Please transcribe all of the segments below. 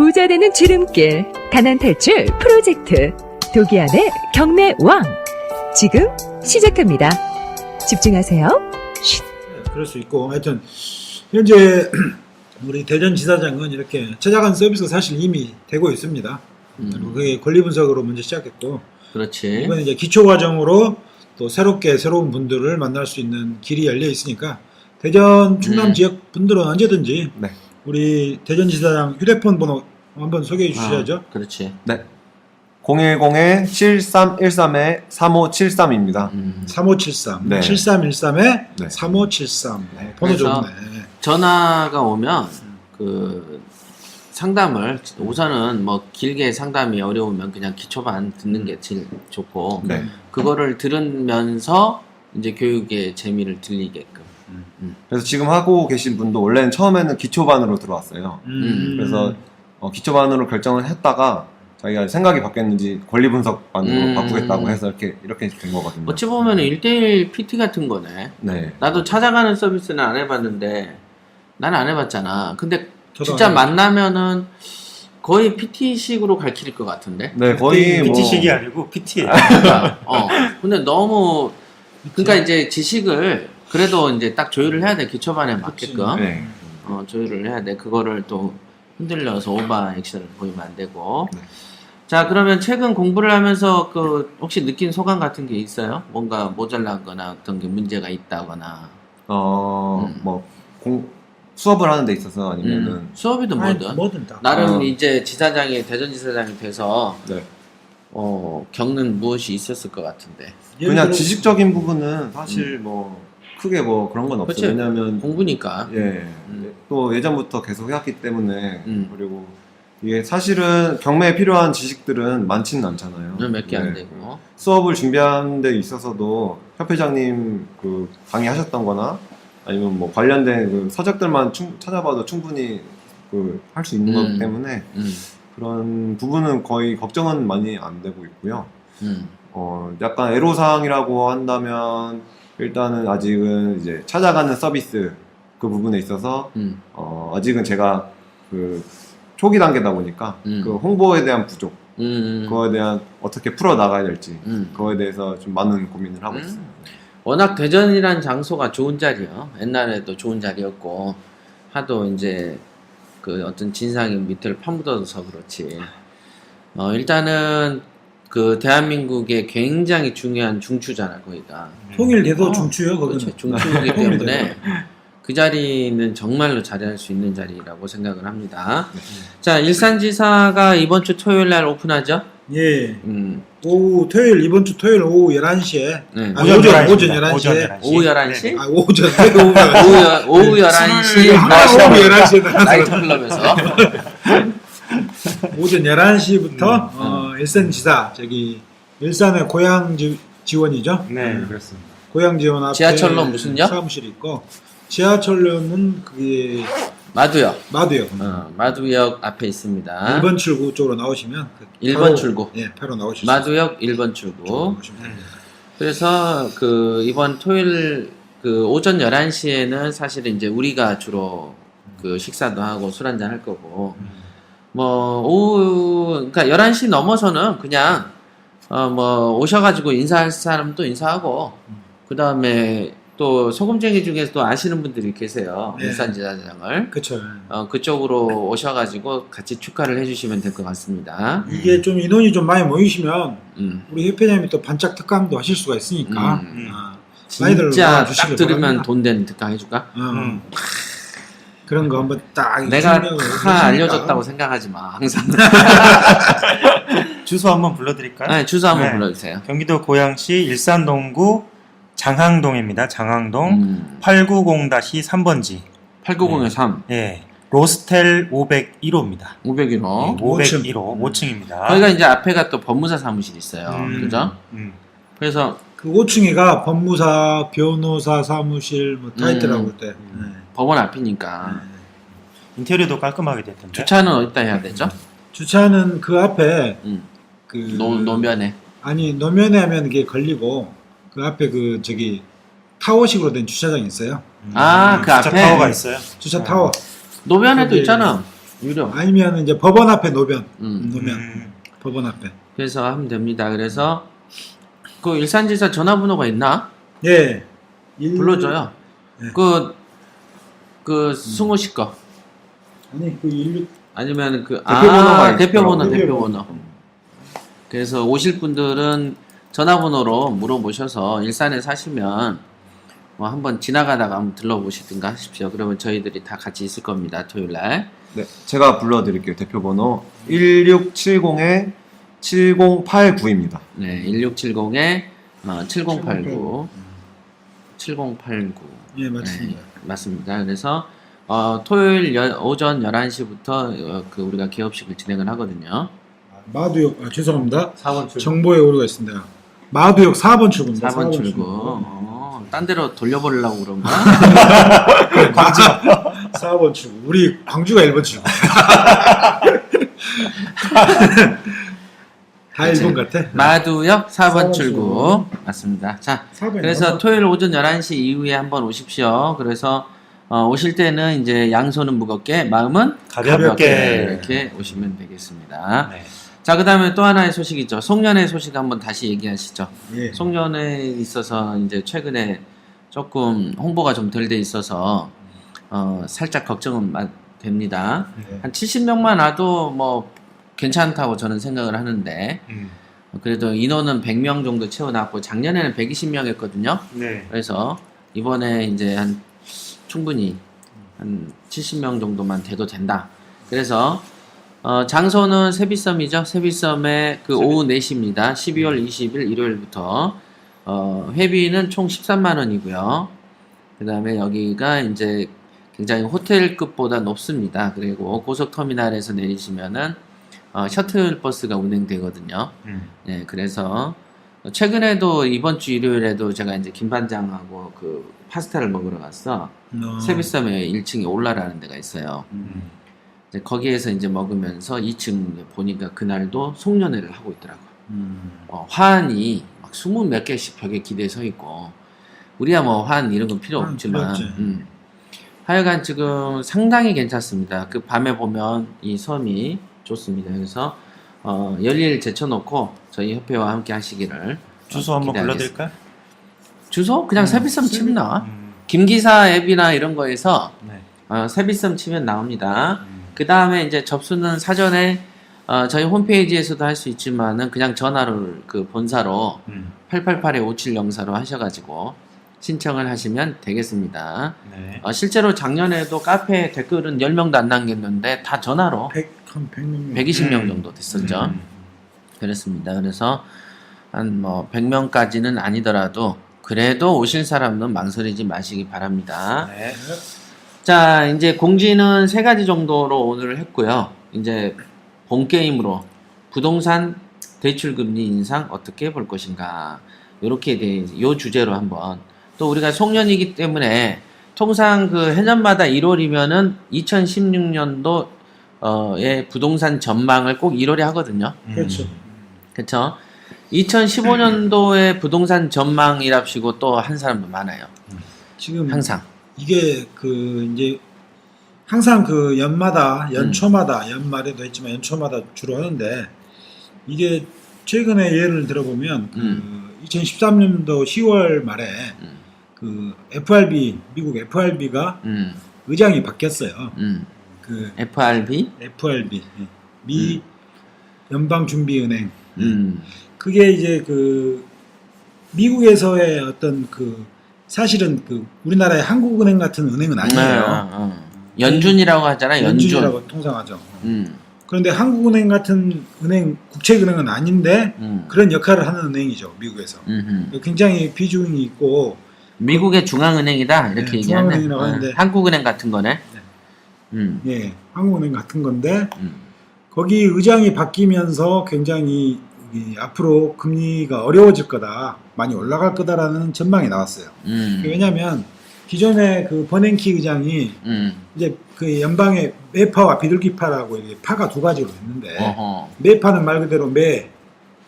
부자 되는 지름길 가난 탈출 프로젝트 도기안의 경매 왕 지금 시작합니다. 집중하세요. 쉿. 그럴 수 있고 하여튼 현재 우리 대전지사장은 이렇게 찾아간 서비스가 사실 이미 되고 있습니다. 음, 그게 권리 분석으로 먼저 시작했고 그렇지. 이번에 이제 기초 과정으로 또 새롭게 새로운 분들을 만날 수 있는 길이 열려 있으니까 대전 충남 음. 지역 분들은 언제든지 네. 우리 대전지사장 휴대폰 번호 한번 소개해 주셔야죠. 아, 그렇지. 네. 010-7313-3573입니다. 음. 3573 네. 7313에 네. 3573 네, 번호 그래서 좋네. 전화가 오면 그 상담을 우선은 뭐 길게 상담이 어려우면 그냥 기초반 듣는 게 제일 좋고 네. 그거를 들으면서 이제 교육의 재미를 들리게끔. 그래서 지금 하고 계신 분도 원래는 처음에는 기초반으로 들어왔어요. 음, 그래서 어, 기초반으로 결정을 했다가 자기가 생각이 바뀌었는지 권리 분석반으로 음. 바꾸겠다고 해서 이렇게 이렇게 된 거거든요. 어찌 보면 1대1 PT 같은 거네. 네. 나도 찾아가는 서비스는 안 해봤는데 나는 안 해봤잖아. 근데 진짜 안. 만나면은 거의 PT식으로 가르칠 것 같은데. 네, 거의 뭐 PT식이 아니고 PT예요. 그러니까, 어. 근데 너무 그러니까 이제 지식을 그래도 이제 딱 조율을 해야 돼 기초반에 맞게끔 네. 어, 조율을 해야 돼 그거를 또 흔들려서 오버 액션을 보이면 안 되고 네. 자 그러면 최근 공부를 하면서 그 혹시 느낀 소감 같은 게 있어요? 뭔가 모자란거나 어떤 게 문제가 있다거나 어, 음. 뭐 공, 수업을 하는 데 있어서 아니면은 음, 수업이든 아니, 뭐든 뭐든 다. 나름 어. 이제 지사장이 대전 지사장이 돼서 네. 어, 겪는 무엇이 있었을 것 같은데 그냥 지식적인 부분은 사실 뭐 크게 뭐 그런 건 없어요. 그치. 왜냐면 공부니까 예. 음. 또 예전부터 계속 해왔기 때문에 음. 그리고 이게 사실은 경매에 필요한 지식들은 많지는 않잖아요. 몇 개 안 네. 되고 수업을 준비하는 데 있어서도 협회장님 그 강의하셨던 거나 아니면 뭐 관련된 그 서적들만 충- 찾아봐도 충분히 그 할 수 있는 음. 거기 때문에 음, 그런 부분은 거의 걱정은 많이 안 되고 있고요. 음. 어, 약간 애로사항이라고 한다면 일단은 아직은 이제 찾아가는 서비스 그 부분에 있어서 음. 어, 아직은 제가 그 초기 단계다 보니까 음. 그 홍보에 대한 부족 음, 그거에 대한 어떻게 풀어 나가야 될지 음. 그거에 대해서 좀 많은 고민을 하고 음. 있습니다. 워낙 대전이란 장소가 좋은 자리요. 옛날에도 좋은 자리였고 하도 이제 그 어떤 진상이 밑을 파묻어서 그렇지. 어, 일단은 그 대한민국의 굉장히 중요한 중추잖아 거기가. 통일돼도 어, 중추요 거기는. 그렇죠. 중추이기 때문에 그 자리는 정말로 잘할 수 있는 자리라고 생각을 합니다. 자 일산지사가 이번 주 토요일 날 오픈하죠. 예. 음, 오후 토요일 이번 주 토요일 오후 11시에 네. 아, 오전, 11시 입니다. 오전 11시에. 오후 11시? 네. 아 오전 네, 오후 11시. 오후, 여- 오후 11시 항상 오후 11시에 나이트 클럽에서 오전 11시부터 음, 어, 일산지사 저기 일산의 고향 지, 지원이죠. 네, 음. 그렇습니다. 고향 지원 앞에 지하철로 무슨요? 사무실이 있고 지하철로는 그게 마두역 마두역 어, 마두역 앞에 있습니다 1번 출구 쪽으로 나오시면 그일 바로, 번 출구. 예, 바로 나오실 수 마두역 1번 있어요. 출구 네. 그래서 그 이번 토요일 그 오전 11시에는 사실 이제 우리가 주로 그 식사도 하고 술 한잔 할 거고 뭐 오후 그러니까 11시 넘어서는 그냥 어 뭐 오셔가지고 인사할 사람도 인사하고 그 다음에 또 소금쟁이 중에서 또 아시는 분들이 계세요 네. 일산지사장을 그쵸. 어, 그쪽으로 오셔가지고 같이 축하를 해주시면 될 것 같습니다. 이게 좀 인원이 좀 많이 모이시면 음. 우리 협회장님이 또 반짝 특강도 하실 수가 있으니까 음. 아, 많이들 진짜 와주시길 딱 들으면 바랍니다. 돈 되는 특강 해줄까? 어, 음. 그런 거 한번 딱 내가 다. 알려줬다고 생각하지 마. 항상. 주소 한번 불러드릴까요? 네, 주소 한번 네. 불러주세요. 경기도 고양시 일산동구 장항동입니다. 장항동 음, 890-3번지. 890에 3, 예. 로스텔 501호입니다. 501호. 501호 5층입니다. 거기가 이제 앞에가 또 법무사 사무실 있어요. 음, 그죠? 음. 그래서 그 5층에가 법무사, 변호사 사무실 뭐 타이틀하고 음. 때 네. 법원 앞이니까. 인테리어도 깔끔하게 됐던데. 주차는 어디다 해야 되죠? 주차는 그 앞에 음, 그 노, 노면에. 아니 노면에 하면 이게 걸리고 그 앞에 그 저기 타워식으로 된 주차장이 있어요. 음. 아, 그 주차 앞에? 타워가 있어요. 주차 어. 타워. 노면에도 거기- 있잖아. 유료. 아니면 이제 법원 앞에 노변, 음. 노면 음, 법원 앞에. 그래서 하면 됩니다. 그래서 그 일산지사 전화번호가 있나? 예. 일- 불러줘요. 네. 그, 그, 승호 씨 거. 아니 그 일류 아니면 그, 대표번호가 아, 대표번호, 있더라고요. 대표번호. 그래서 오실 분들은 전화번호로 물어보셔서 일산에 사시면 뭐 한번 지나가다가 한번 들러보시든가 하십시오. 그러면 저희들이 다 같이 있을 겁니다. 토요일 날. 네, 제가 불러드릴게요. 대표 번호 1670에 7089입니다. 네, 1670에 어, 7089. 7089. 예 맞습니다. 네, 맞습니다. 그래서 어, 토요일 여- 오전 11시부터 어, 그 우리가 개업식을 진행을 하거든요. 마두역 아, 죄송합니다. 4번 출. 정보에 오류가 있습니다. 마두역 4번 출구입니다. 4번 출구. 어, 딴 데로 돌려버리려고 그런 거야? 4번 출구. 우리 광주가 1번 출구. 다 1번 같아. 마두역 4번 4번 출구. 맞습니다. 자, 4번. 그래서 토요일 오전 11시 이후에 한번 오십시오. 그래서 어, 오실 때는 이제 양손은 무겁게, 마음은 가볍게. 이렇게 오시면 되겠습니다. 네. 자, 그 다음에 또 하나의 소식이죠. 송년회 소식 한번 다시 얘기하시죠. 예. 송년회에 있어서 이제 최근에 조금 홍보가 좀 덜 돼 있어서 어, 살짝 걱정은 마- 됩니다. 네. 한 70명만 와도 뭐 괜찮다고 저는 생각을 하는데 음, 그래도 인원은 100명 정도 채워놨고 작년에는 120명 했거든요. 네. 그래서 이번에 이제 한 충분히 한 70명 정도만 돼도 된다. 그래서 어, 장소는 세비섬이죠. 세비섬의 그 오후 4시입니다. 12월 20일 일요일부터 어, 회비는 총 13만 원이고요. 그다음에 여기가 이제 굉장히 호텔급보다 높습니다. 그리고 고속터미널에서 내리시면은 어, 셔틀 버스가 운행되거든요. 음, 네, 그래서 최근에도 이번 주 일요일에도 제가 이제 김반장하고 그 파스타를 먹으러 갔어. 어, 세비섬에 1층에 올라라는 데가 있어요. 음. 이제 거기에서 이제 먹으면서 2층 보니까 그날도 송년회를 하고 있더라고요. 음. 어, 화환이 막20몇 개씩 벽에 기대에 서 있고, 우리야 뭐 화환 이런 건 필요 화환 없지만. 음. 하여간 지금 상당히 괜찮습니다. 그 밤에 보면 이 섬이 좋습니다. 그래서, 어, 열일 제쳐놓고 저희 협회와 함께 하시기를. 주소 한번 기대하겠습니다. 불러드릴까요? 주소? 그냥 음, 세비섬 세비- 치면 나와. 음, 김기사 앱이나 이런 거에서 네. 어, 세비섬 치면 나옵니다. 음, 그 다음에 이제 접수는 사전에 어, 저희 홈페이지에서도 할 수 있지만은 그냥 전화를 그 본사로 음, 888-5704로 하셔가지고 신청을 하시면 되겠습니다. 네. 어, 실제로 작년에도 카페 댓글은 10명도 안 남겼는데 다 전화로 100, 한 100명. 120명 음. 정도 됐었죠. 음, 그렇습니다. 그래서 한 뭐 100명까지는 아니더라도 그래도 오실 사람은 망설이지 마시기 바랍니다. 네. 자, 이제 공지는 세 가지 정도로 오늘 했고요. 이제 본 게임으로 부동산 대출 금리 인상 어떻게 볼 것인가. 요렇게 돼, 요 주제로 한번. 또 우리가 송년이기 때문에 통상 그 해년마다 1월이면은 2016년도 어 의 부동산 전망을 꼭 1월에 하거든요. 음, 그렇죠. 그렇죠? 2015년도의 부동산 전망이랍시고 또 한 사람도 많아요. 지금 항상. 이게 그 이제 항상 그 연마다 음. 연초마다 연말에도 했지만 연초마다 주로 하는데 이게 최근에 예를 들어보면 그 2013년도 10월 말에 음, 그 FRB 미국 FRB가 음, 의장이 바뀌었어요. 음. 그 FRB? FRB 예. 미 연방준비은행 음. 그게 이제 그 미국에서의 어떤 그 사실은 그 우리나라의 한국은행 같은 은행은 아니에요. 네, 어. 연준이라고 하잖아, 연준. 연준이라고 통상하죠. 음, 그런데 한국은행 같은 은행 국책은행은 아닌데 음. 그런 역할을 하는 은행이죠 미국에서. 음흠. 굉장히 비중이 있고 미국의 중앙은행이다 이렇게 네, 얘기하네. 중앙은행이라고 어, 하는데. 한국은행 같은 거네. 음, 예 한국은행 같은 건데 음, 거기 의장이 바뀌면서 굉장히 이 앞으로 금리가 어려워질 거다 많이 올라갈 거다라는 전망이 나왔어요. 음, 왜냐하면 기존의 그 버냉키 의장이 음. 이제 그 연방의 매파와 비둘기파라고 이게 파가 두 가지로 있는데 어허. 매파는 말 그대로 매,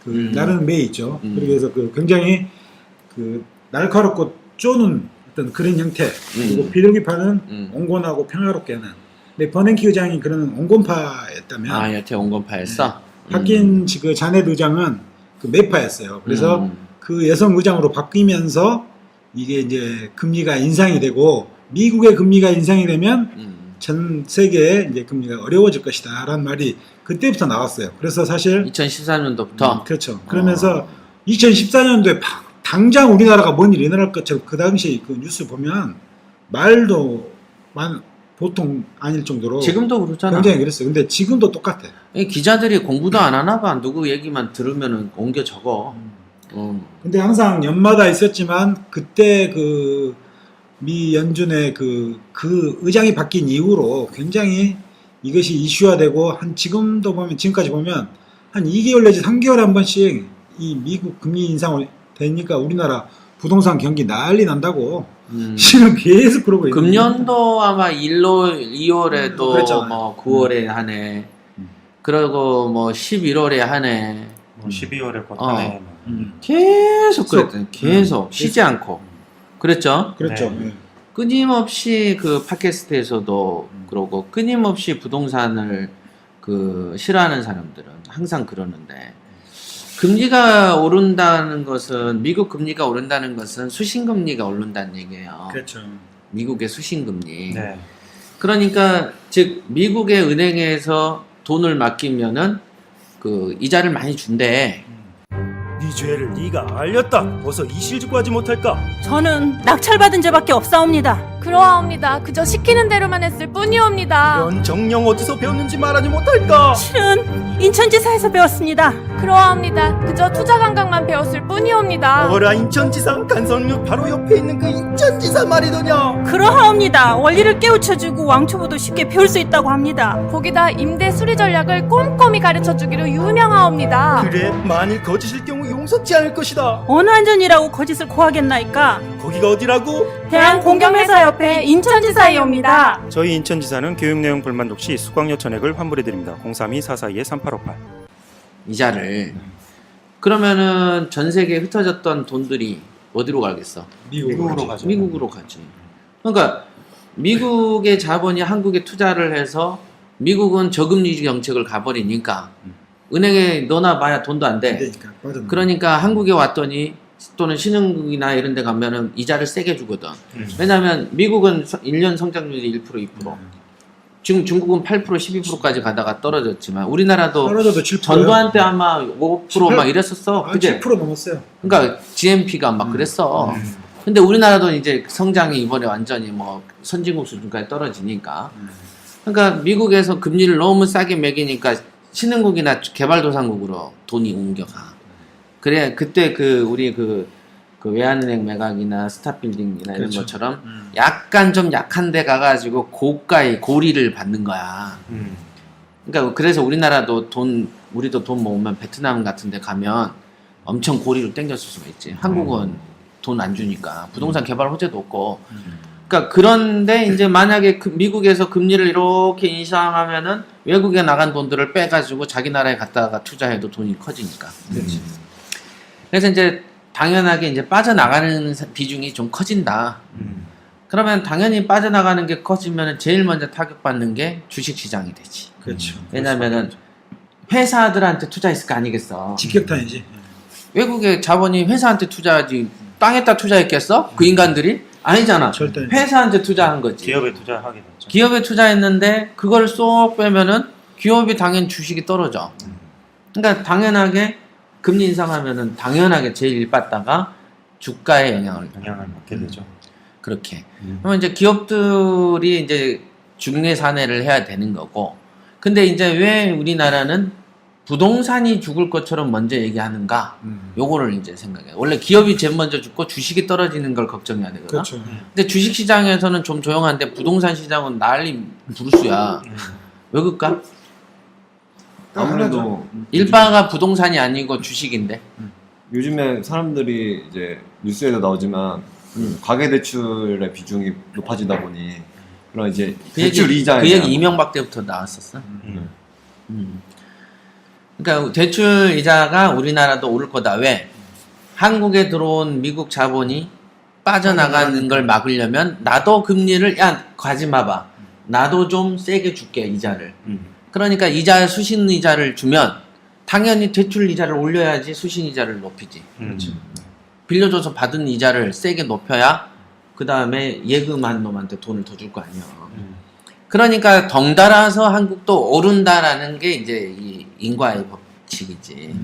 그 음. 나르는 매 있죠. 음. 그래서 그 굉장히 그 날카롭고 쪼는 어떤 그런 형태. 그리고 음. 비둘기파는 음. 온건하고 평화롭게 하는 근데 버냉키 의장이 그런 온건파였다면 아 여태 온건파였어. 박긴 그 자넷 의장은 그 매파였어요. 그래서 음. 그 여성 의장으로 바뀌면서 이게 이제 금리가 인상이 되고 미국의 금리가 인상이 되면 음. 전 세계의 이제 금리가 어려워질 것이다라는 말이 그때부터 나왔어요. 그래서 사실 2014년도부터 음, 그렇죠. 그러면서 2014년도에 당장 우리나라가 뭔 일이 일어날 것처럼 그 당시에 그 뉴스 보면 말도 만 보통 아닐 정도로 지금도 그렇잖아. 굉장히 그랬어요. 근데 지금도 똑같아. 이 기자들이 공부도 안 하나 봐. 누구 얘기만 들으면은 옮겨 적어. 음. 근데 항상 연마다 있었지만 그때 그 미 연준의 그, 그 의장이 바뀐 이후로 굉장히 이것이 이슈화되고 한 지금도 보면 지금까지 보면 한 2개월 내지 3개월에 한 번씩 이 미국 금리 인상을 되니까 우리나라 부동산 경기 난리 난다고 음. 지금 계속 그러고 있는 금년도 아마 1로 2월에도 음. 뭐 9월에 하네. 그리고 뭐 11월에 하네. 뭐 12월에 곧 어. 하네. 음, 계속. 그랬더니 계속 음, 쉬지 않고. 그랬죠? 그렇죠. 네. 예. 끊임없이 그 팟캐스트에서도 음. 그러고 끊임없이 부동산을 그 싫어하는 사람들은 항상 그러는데 금리가 오른다는 것은 미국 금리가 오른다는 것은 수신 금리가 오른다는 얘기예요. 그렇죠. 미국의 수신 금리. 네. 그러니까 즉 미국의 은행에서 돈을 맡기면은 그 이자를 많이 준대. 네 죄를 네가 알렸다. 어서 이 실직고 하지 못할까? 저는 낙찰받은 죄밖에 없사옵니다. 그러하옵니다. 그저 시키는 대로만 했을 뿐이옵니다. 이런 정령 어디서 배웠는지 말하지 못할까? 실은 인천지사에서 배웠습니다. 그러하옵니다. 그저 투자 감각만 배웠을 뿐이옵니다. 어라 인천지사 간선역 바로 옆에 있는 그 인천지사 말이더냐? 그러하옵니다. 원리를 깨우쳐주고 왕초보도 쉽게 배울 수 있다고 합니다. 거기다 임대 수리 전략을 꼼꼼히 가르쳐 주기로 유명하옵니다. 그래 만일 거짓일 경우 용서치 않을 것이다. 어느 안전이라고 거짓을 고하겠나이까? 거기가 어디라고? 대한공경회사 옆에 인천지사이옵니다. 저희 인천지사는 교육 내용 불만족 시 수강료 전액을 환불해 드립니다. 032-442-3858. 이자를. 그러면은 전 세계에 흩어졌던 돈들이 어디로 가겠어? 미국으로 가죠. 미국으로 가지. 그러니까 미국의 자본이 한국에 투자를 해서 미국은 저금리 정책을 가버리니까 은행에 넣어놔 봐야 돈도 안 돼. 빠졌네. 그러니까 한국에 왔더니 또는 신흥국이나 이런 데 가면은 이자를 세게 주거든. 음. 왜냐하면 미국은 1년 성장률이 1% 2%. 지금 중국은 8% 12%까지 가다가 떨어졌지만 우리나라도 떨어져도 7%. 전두환 때 아마 5%막 이랬었어. 아, 그제? 7% 넘었어요. 그러니까 GNP가 막 음. 그랬어. 근데 우리나라도 이제 성장이 이번에 완전히 뭐 선진국 수준까지 떨어지니까. 음. 그러니까 미국에서 금리를 너무 싸게 매기니까 신흥국이나 개발도상국으로 돈이 옮겨가. 그래 그때 그 우리 그, 그 외환은행 매각이나 스타빌딩이나 이런 그렇죠. 것처럼 음. 약간 좀 약한 데 가가지고 고가의 고리를 받는 거야. 음. 그러니까 그래서 우리나라도 돈 우리도 돈 모으면 베트남 같은 데 가면 엄청 고리로 땡겼을 수가 있지. 한국은 돈 안 주니까 부동산 개발 호재도 없고. 그러니까 그런데 이제 만약에 그 미국에서 금리를 이렇게 인상하면은 외국에 나간 돈들을 빼가지고 자기 나라에 갖다가 투자해도 돈이 커지니까. 그렇지. 그래서 이제 당연하게 이제 빠져나가는 사- 비중이 좀 커진다. 음. 그러면 당연히 빠져나가는 게 커지면 제일 먼저 타격받는 게 주식 시장이 되지. 그렇죠. 왜냐면은 회사들한테 투자했을 거 아니겠어. 직격탄이지. 외국의 자본이 회사한테 투자하지 땅에다 투자했겠어? 그 인간들이? 아니잖아. 절대. 회사한테 투자한 거지. 기업에 투자하게 됐죠. 기업에 투자했는데 그걸 쏙 빼면은 기업이 당연 주식이 떨어져. 그러니까 당연하게 금리 인상하면은 당연하게 제일 일받다가 주가에 영향을 영향을 받게 되죠. 그렇게. 그러면 이제 기업들이 이제 중개 사내를 해야 되는 거고. 근데 이제 왜 우리나라는 부동산이 죽을 것처럼 먼저 얘기하는가? 음. 요거를 이제 생각해. 원래 기업이 제일 먼저 죽고 주식이 떨어지는 걸 걱정해야 되거든. 그렇죠. 근데 주식 시장에서는 좀 조용한데 부동산 시장은 난리 부르스야. 왜 그럴까? 아무래도 일바가 부동산이 아니고 주식인데. 요즘에 사람들이 이제 뉴스에도 나오지만 그 가계 대출의 비중이 높아지다 보니 그런 이제 그 얘기, 대출 이자에 그 얘기 이명박 때부터 나왔었어. 음. 음. 그러니까 대출 이자가 우리나라도 오를 거다. 왜? 한국에 들어온 미국 자본이 빠져나가는 걸 막으려면 나도 금리를 야 가지 마봐. 나도 좀 세게 줄게 이자를. 음. 그러니까 이자 수신 이자를 주면 당연히 대출 이자를 올려야지 수신 이자를 높이지. 음. 빌려줘서 받은 이자를 세게 높여야 그 다음에 예금한 놈한테 돈을 더 줄 거 아니야. 음. 그러니까 덩달아서 한국도 오른다라는 게 이제 이 인과의 법칙이지.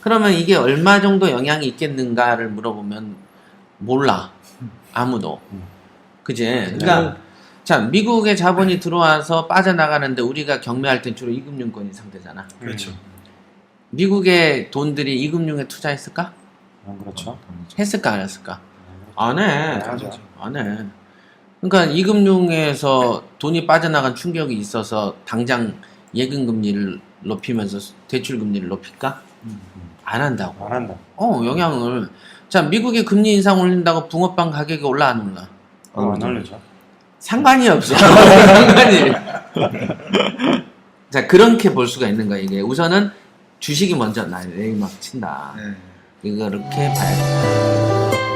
그러면 이게 얼마 정도 영향이 있겠는가를 물어보면 몰라. 아무도. 그지? 그러니까 자 미국의 자본이 들어와서 빠져나가는데 우리가 경매할 땐 주로 이금융권이 상대잖아. 그렇죠. 미국의 돈들이 이금융에 투자했을까? 아, 그렇죠. 했을까 안 했을까? 안 해. 안 해. 그러니까 이금융에서 돈이 빠져나간 충격이 있어서 당장 예금 금리를 높이면서 대출 금리를 높일까? 안 한다고. 안 한다. 어, 영향을. 자, 미국이 금리 인상 올린다고 붕어빵 가격이 올라 안 올라? 어, 안 올리죠. 상관이 없어. 상관이. 자, 그렇게 볼 수가 있는 거야, 이게. 우선은 주식이 먼저 나 내리막 친다. 네. 이거 그렇게 봐야 된다.